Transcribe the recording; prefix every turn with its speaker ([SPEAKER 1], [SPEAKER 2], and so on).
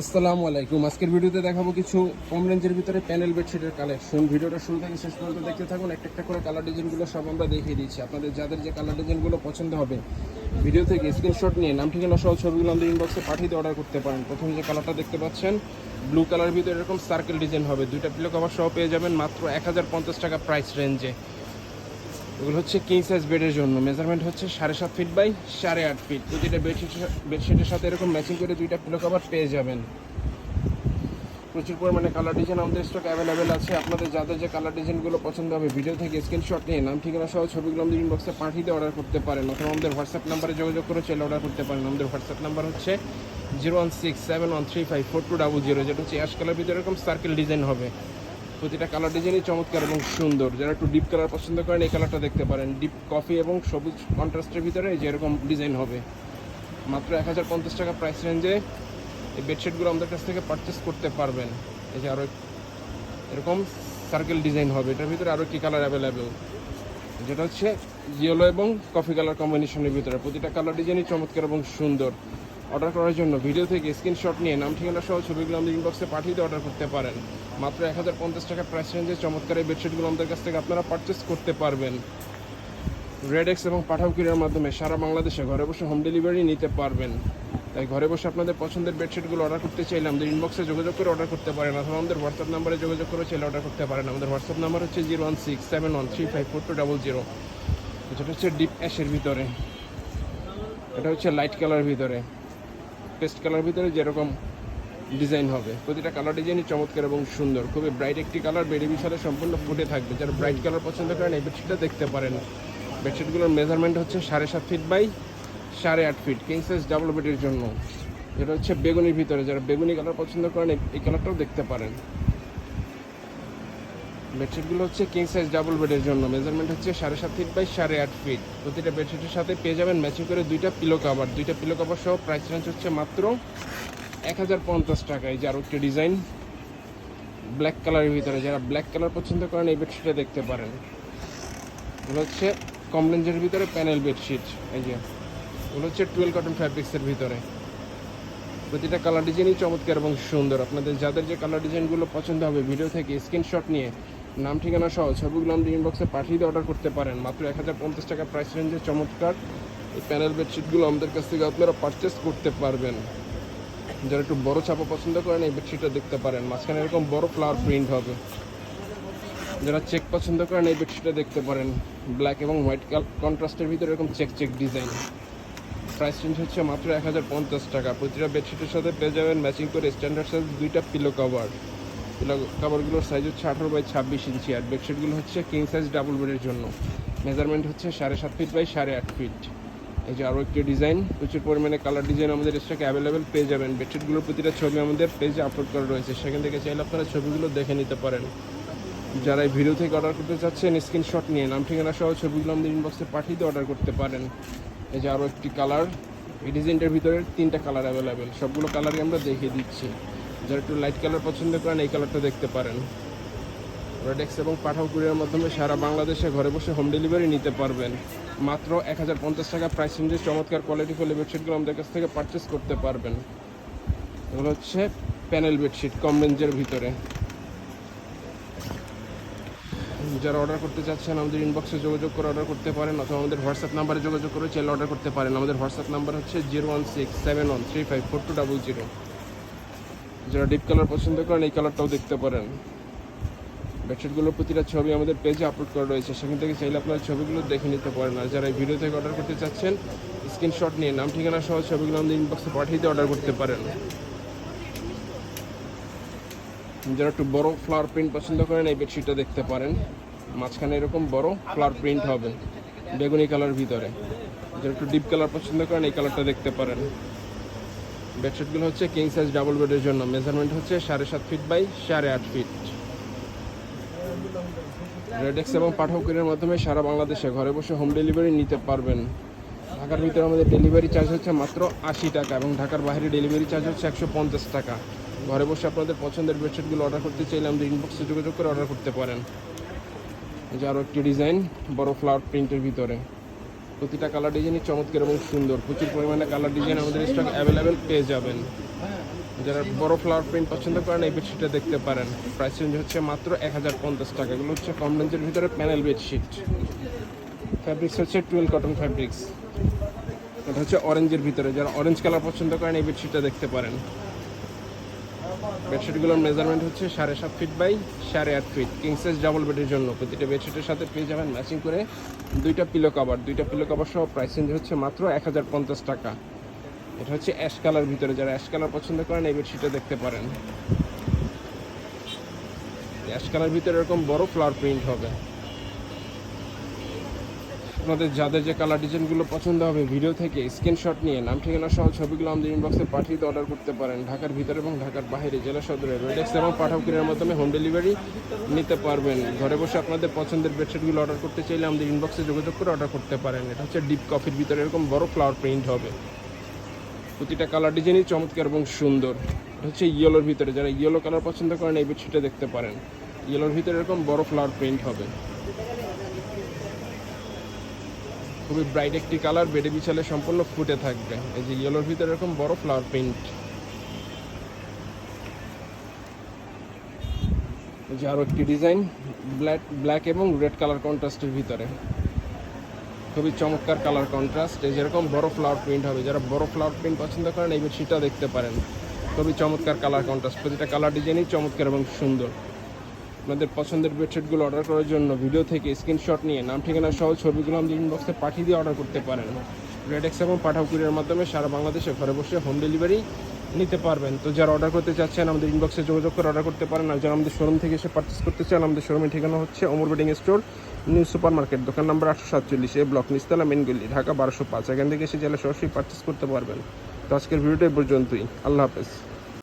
[SPEAKER 1] আসসালামু আলাইকুম। আজকের ভিডিওতে দেখাবো কিছু কম রেঞ্জের ভিতরে প্যানেল বেডশিটের কালেকশন। ভিডিওটা শুরু থেকে শেষ পর্যন্ত দেখতে থাকুন। একটা একটা করে কালার ডিজাইনগুলো সব আমরা দেখিয়ে দিচ্ছি। আপনাদের যাদের যে কালার ডিজাইনগুলো পছন্দ হবে, ভিডিও থেকে স্ক্রিনশট নিয়ে নাম, ঠিকানা সহ ছবিগুলো আমাদের ইনবক্সে পাঠিয়ে দিয়ে অর্ডার করতে পারেন। প্রথমে যে কালারটা দেখতে পাচ্ছেন ব্লু কালার ভিতরে এরকম সার্কেল ডিজাইন হবে। দুইটা পিলো কভার সহ পেয়ে যাবেন মাত্র এক হাজার পঞ্চাশ টাকা প্রাইস রেঞ্জে এগুলো হচ্ছে কিং সাইজ বেডের জন্য। মেজারমেন্ট হচ্ছে সাড়ে সাত ফিট বাই সাড়ে আট ফিট প্রতিটা বেডশিট বেডশিটের সাথে এরকম ম্যাচিং করে দুইটা পিলো কভার পেয়ে যাবেন। প্রচুর পরিমাণে কালার ডিজাইন আমাদের স্টক অ্যাভেলেবেল আছে। আপনাদের যাদের যে কালার ডিজাইনগুলো পছন্দ হবে ভিডিও থেকে স্ক্রিনশট নিয়ে নাম, ঠিকানা সহ ছবিগুলো আমাদের ইনবক্সে পাঠিয়ে দিয়ে অর্ডার করতে পারেন। অথবা আমাদের হোয়াটসঅ্যাপ নাম্বারে যোগাযোগ করে চলে অর্ডার করতে পারেন। আমাদের হোয়াটসঅ্যাপ নাম্বার হচ্ছে zero one six seven one three five four two double zero যেটা হচ্ছে অ্যাশ কালার ভিতরে এরকম সার্কেল ডিজাইন হবে। প্রতিটা কালার ডিজাইনই চমৎকার এবং সুন্দর। যারা একটু ডিপ কালার পছন্দ করেন, এই কালারটা দেখতে পারেন। ডিপ কফি এবং সবুজ কন্ট্রাস্টের ভিতরে এই যে এরকম ডিজাইন হবে। মাত্র এক হাজার পঞ্চাশ টাকা প্রাইস রেঞ্জে এই বেডশিটগুলো আমাদের কাছ থেকে পারচেস করতে পারবেন। এই যে আরও এরকম সার্কেল ডিজাইন হবে। এটার ভিতরে আরও একটি কালার অ্যাভেলেবেল যেটা হচ্ছে ইয়েলো এবং কফি কালার কম্বিনেশনের ভিতরে। প্রতিটা কালার ডিজাইনই চমৎকার এবং সুন্দর। অর্ডার করার জন্য। ভিডিও থেকে স্ক্রিনশট নিয়ে নাম, ঠিকানা সহ ছবিগুলো আমাদের ইনবক্সে পাঠিয়ে দিয়ে অর্ডার করতে পারেন। মাত্র এক হাজার পঞ্চাশ টাকা প্রাইস রেঞ্জে চমৎকার এই বেডশিটগুলো আমাদের কাছ থেকে আপনারা পারচেস করতে পারবেন। রেডেক্স এবং পাঠাও কিরার মাধ্যমে সারা বাংলাদেশে ঘরে বসে হোম ডেলিভারি নিতে পারবেন। তাই ঘরে বসে আপনাদের পছন্দের বেডশিটগুলো অর্ডার করতে চাইলে আমাদের ইনবক্সে যোগাযোগ করে অর্ডার করতে পারেন, অথবা আমাদের হোয়াটসঅ্যাপ নাম্বারে যোগাযোগ করে চাইলে অর্ডার করতে পারেন। আমাদের হোয়াটসঅ্যাপ নাম্বার হচ্ছে zero one six seven one three five four two double zero যেটা হচ্ছে ডিপ অ্যাশের ভিতরে। এটা হচ্ছে লাইট কালার ভিতরে। পেস্ট কালার ভিতরে যেরকম ডিজাইন হবে। প্রতিটা কালার ডিজাইনই চমৎকার এবং সুন্দর। খুবই ব্রাইট একটি কালার বেডি বিশালে সম্পূর্ণ ফুটে থাকবে। যারা ব্রাইট কালার পছন্দ করেন, এই বেডশিটটা দেখতে পারেন। বেডশিটগুলোর মেজারমেন্ট হচ্ছে সাড়ে সাত ফিট বাই সাড়ে আট ফিট কিং সাইজ ডাবল বেডের জন্য। যেটা হচ্ছে বেগুনির ভিতরে। যারা বেগুনি কালার পছন্দ করেন, এই- এই কালারটাও দেখতে পারেন। বেডশিটগুলো হচ্ছে কিং সাইজ ডাবল বেডের জন্য। মেজারমেন্ট হচ্ছে সাড়ে সাত ফিট বাই সাড়ে আট ফিট প্রতিটা বেডশিটের সাথে পেয়ে যাবেন ম্যাচিং করে দুইটা পিলো কাভার দুইটা পিলো কাভার সহ প্রাইস রেঞ্জ হচ্ছে মাত্র এক হাজার পঞ্চাশ টাকায় যার একটি ডিজাইন ব্ল্যাক কালারের ভিতরে। যারা ব্ল্যাক কালার পছন্দ করেন এই বেডশিটটা দেখতে পারেন। এগুলো হচ্ছে কম রেঞ্জের ভিতরে প্যানেল বেডশিট এই যে, এগুলো হচ্ছে টুয়েলভ কটন ফ্যাব্রিক্সের ভিতরে। প্রতিটা কালার ডিজাইনই চমৎকার এবং সুন্দর। আপনাদের যাদের যে কালার ডিজাইনগুলো পছন্দ হবে ভিডিও থেকে স্ক্রিনশট নিয়ে নাম ঠিকানা সহ ছবিগুলো আমাদের ইনবক্সে পাঠিয়ে দিয়ে অর্ডার করতে পারেন। মাত্র এক হাজার পঞ্চাশ টাকা প্রাইস রেঞ্জে চমৎকার এই প্যানেল বেডশিটগুলো আমাদের কাছ থেকে আপনারা পারচেস করতে পারবেন। যারা একটু বড় ছাপা পছন্দ করেন এই বেডশিটটা দেখতে পারেন। মাঝখানে এরকম বড় ফ্লাওয়ার প্রিন্ট হবে। যারা চেক পছন্দ করেন এই বেডশিটটা দেখতে পারেন। ব্ল্যাক এবং হোয়াইট কন্ট্রাস্টের ভিতরে এরকম check check design price range হচ্ছে মাত্র এক হাজার পঞ্চাশ টাকা। প্রতিটা বেডশিটের সাথে পেয়ে যাবেন ম্যাচিং করে স্ট্যান্ডার্ড সাইজ দুইটা পিলো কভার কভারগুলোর সাইজ হচ্ছে আঠারো বাই ছাব্বিশ ইঞ্চি আর বেডশিটগুলো হচ্ছে কিং সাইজ ডাবল বেডের জন্য। মেজারমেন্ট হচ্ছে সাড়ে সাত ফিট বাই সাড়ে আট ফিট এই যে আরও একটি ডিজাইন প্রচুর পরিমাণে কালার ডিজাইন আমাদের স্টকে অ্যাভেলেবেল পেয়ে যাবেন। বেডশিটগুলোর প্রতিটা ছবি আমাদের পেজে আপলোড করা রয়েছে। সেখান থেকে চাইলে আপনারা ছবিগুলো দেখে নিতে পারেন। যারা এই ভিডিও থেকে অর্ডার করতে চাচ্ছেন স্ক্রিনশট নিয়ে নাম, ঠিকানা সহ ছবিগুলো আমাদের ইনবক্সে পাঠিয়ে দিয়ে অর্ডার করতে পারেন। এই যে আরও একটি কালার এই ডিজাইনটার ভিতরে তিনটা কালার অ্যাভেলেবেল সবগুলো কালারই আমরা দেখিয়ে দিচ্ছি। যারা একটু লাইট কালার পছন্দ করেন, এই কালারটা দেখতে পারেন। রেডেক্স এবং পাঠাও কুরিয়ার মাধ্যমে সারা বাংলাদেশে ঘরে বসে হোম ডেলিভারি নিতে পারবেন। মাত্র এক হাজার পঞ্চাশ টাকা প্রাইস রেঞ্জে চমৎকার কোয়ালিটি ফুল বেডশিটগুলো আমাদের কাছ থেকে পারচেস করতে পারবেন। এগুলো হচ্ছে প্যানেল বেডশিট কম রেঞ্জের ভিতরে। যারা অর্ডার করতে চাচ্ছেন, আমাদের ইনবক্সে যোগাযোগ করে অর্ডার করতে পারেন, অথবা আমাদের হোয়াটসঅ্যাপ নাম্বারে যোগাযোগ করে চাইলে অর্ডার করতে পারেন। আমাদের হোয়াটসঅ্যাপ নাম্বার হচ্ছে zero one six seven one three five four two double zero যারা ডিপ কালার পছন্দ করেন, এই কালারটাও দেখতে পারেন। বেডশিটগুলোর প্রতিটা ছবি আমাদের পেজে আপলোড করা রয়েছে। সেখান থেকে চাইলে আপনারা ছবিগুলো দেখে নিতে পারেন। আর যারা এই ভিডিও থেকে অর্ডার করতে চাচ্ছেন স্ক্রিনশট নিয়ে নাম, ঠিকানা সহ ছবিগুলো আমাদের ইনবক্সে পাঠিয়ে দিয়ে অর্ডার করতে পারেন। যারা একটু বড় ফ্লাওয়ার প্রিন্ট পছন্দ করেন, এই বেডশিটটা দেখতে পারেন। মাঝখানে এরকম বড় ফ্লাওয়ার প্রিন্ট হবে, বেগুনি কালার ভিতরে। যারা একটু ডিপ কালার পছন্দ করেন, এই কালারটা দেখতে পারেন। বেডশিটগুলো হচ্ছে কিং সাইজ ডাবল বেডের জন্য। মেজারমেন্ট হচ্ছে সাড়ে সাত ফিট বাই সাড়ে আট ফিট রেডেক্স এবং পাঠকের মাধ্যমে সারা বাংলাদেশে ঘরে বসে হোম ডেলিভারি নিতে পারবেন। ঢাকার ভিতরে আমাদের ডেলিভারি চার্জ হচ্ছে মাত্র আশি টাকা এবং ঢাকার বাইরে ডেলিভারি চার্জ হচ্ছে একশো পঞ্চাশ টাকা। ঘরে বসে আপনাদের পছন্দের বেডশিটগুলো অর্ডার করতে চাইলে আমাদের ইনবক্সে যোগাযোগ করে অর্ডার করতে পারেন। যে আরও একটি ডিজাইন বড় ফ্লাওয়ার প্রিন্টের ভিতরে। প্রতিটা কালার ডিজাইনই চমৎকার এবং সুন্দর। প্রচুর পরিমাণে কালার ডিজাইন আমাদের স্টক অ্যাভেলেবেল পেয়ে যাবেন। যারা বড় ফ্লাওয়ার প্রিন্ট পছন্দ করেন, এই বেডশিটটা দেখতে পারেন। প্রাইস রেঞ্জ হচ্ছে মাত্র এক হাজার পঞ্চাশ টাকা। এগুলো হচ্ছে কম রেঞ্জের ভিতরে প্যানেল বেডশিট ফ্যাব্রিক্স হচ্ছে টুয়েলভ কটন ফ্যাব্রিক্স এটা হচ্ছে অরেঞ্জের ভিতরে। যারা অরেঞ্জ কালার পছন্দ করেন, এই বেডশিটটা দেখতে পারেন। বেডশিটগুলোর মেজারমেন্ট হচ্ছে সাড়ে সাত ফিট বাই সাড়ে আট ফিট কিং সাইজ ডাবল বেডের জন্য প্রতিটা বেডশিটের সাথে পেয়ে যাবেন ম্যাচিং করে দুইটা পিলো কভার দুইটা পিলো কভার সহ প্রাইস রেঞ্জ হচ্ছে মাত্র এক হাজার পঞ্চাশ টাকা। এটা হচ্ছে অ্যাশ কালার ভিতরে। যারা অ্যাশ কালার পছন্দ করেন এই বেডশিটটা দেখতে পারেন। অ্যাশ কালার ভিতরে এরকম বড় ফ্লাওয়ার প্রিন্ট হবে। আপনাদের যাদের যে কালার ডিজাইনগুলো পছন্দ হবে ভিডিও থেকে স্ক্রিনশট নিয়ে, নাম, ঠিকানা সহ ছবিগুলো আমাদের ইনবক্সে পাঠিয়ে অর্ডার করতে পারেন। ঢাকার ভিতরে এবং ঢাকার বাইরে, জেলা সদরে রেডেক্স এবং পাঠাকুরিয়ার মাধ্যমে হোম ডেলিভারি নিতে পারবেন। ঘরে বসে আপনাদের পছন্দের বেডশিটগুলো অর্ডার করতে চাইলে আমাদের ইনবক্সে যোগাযোগ করে অর্ডার করতে পারেন। এটা হচ্ছে ডিপ কফির ভিতরে এরকম বড় ফ্লাওয়ার প্রিন্ট হবে। প্রতিটা কালার ডিজাইনই চমৎকার এবং সুন্দর। এটা হচ্ছে ইয়েলোর ভিতরে, যারা ইয়েলো কালার পছন্দ করেন এই বেডশিটটা দেখতে পারেন। ইয়েলোর ভিতরে এরকম বড় ফ্লাওয়ার প্রিন্ট হবে। খুবই ব্রাইট একটি কালার বেডে বিছালে সম্পূর্ণ ফুটে থাকবে। এই যে ইয়েলোর ভিতরে এরকম বড় ফ্লাওয়ার প্রিন্ট যে আরও একটি ডিজাইন ব্ল্যাক ব্ল্যাক এবং রেড কালার কন্ট্রাস্টের ভিতরে। খুবই চমৎকার কালার কন্ট্রাস্ট এই যেরকম বড় ফ্লাওয়ার প্রিন্ট হবে। যারা বড় ফ্লাওয়ার প্রিন্ট পছন্দ করেন, এই বেডশিটটা দেখতে পারেন। খুবই চমৎকার কালার কন্ট্রাস্ট প্রতিটা কালার ডিজাইনই চমৎকার এবং সুন্দর। আপনাদের পছন্দের বেডশিটগুলো অর্ডার করার জন্য ভিডিও থেকে স্ক্রিনশট নিয়ে, নাম, ঠিকানা সহ ছবিগুলো আমাদের ইনবক্সে পাঠিয়ে দিয়ে অর্ডার করতে পারেন। রেডেক্স এবং পাঠাও কুরিয়ার মাধ্যমে সারা বাংলাদেশে ঘরে বসে হোম ডেলিভারি নিতে পারবেন। তো যারা অর্ডার করতে চাচ্ছেন, আমাদের ইনবক্সে যোগাযোগ করে অর্ডার করতে পারেন। আর যারা আমাদের শোরুম থেকে এসে পার্চেস করতে চান, আমাদের শোরুমের ঠিকানা হচ্ছে Amar bedding store new super market দোকান নাম্বার আটশো সাতচল্লিশ এ ব্লক নিস্তালা মেনগুলি ঢাকা বারোশো পাঁচ। এখান থেকে এসে জেলা সরাসরি পার্চেস করতে পারবেন। তো আজকের ভিডিওটা এই পর্যন্তই। আল্লাহ হাফেজ।